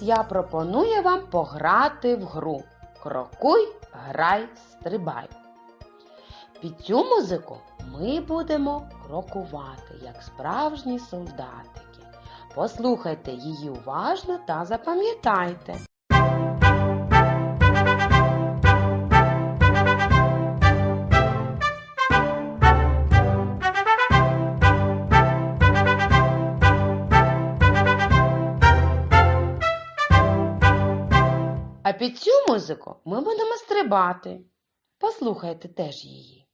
я пропоную вам пограти в гру Крокуй, грай, стрибай. Під цю музику ми будемо крокувати, як справжні солдатики. Послухайте її уважно та запам'ятайте. Під цю музику ми будемо стрибати. Послухайте теж її.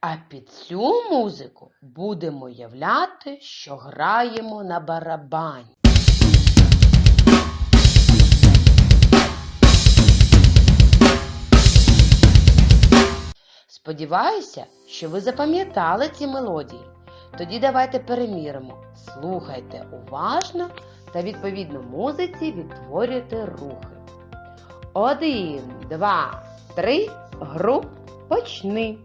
А під цю музику будемо являти, що граємо на барабані. Сподіваюся, що ви запам'ятали ці мелодії. Тоді давайте переміримо. Слухайте уважно та відповідно музиці відтворюйте рухи. Один, два, три, гру почни.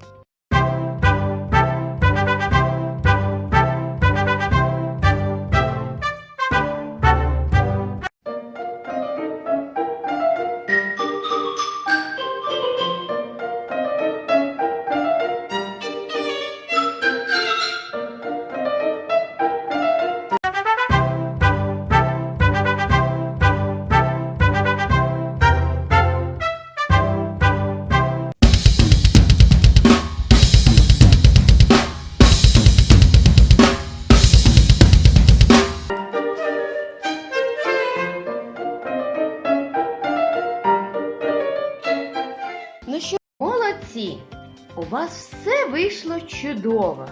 Молодці! У вас все вийшло чудово.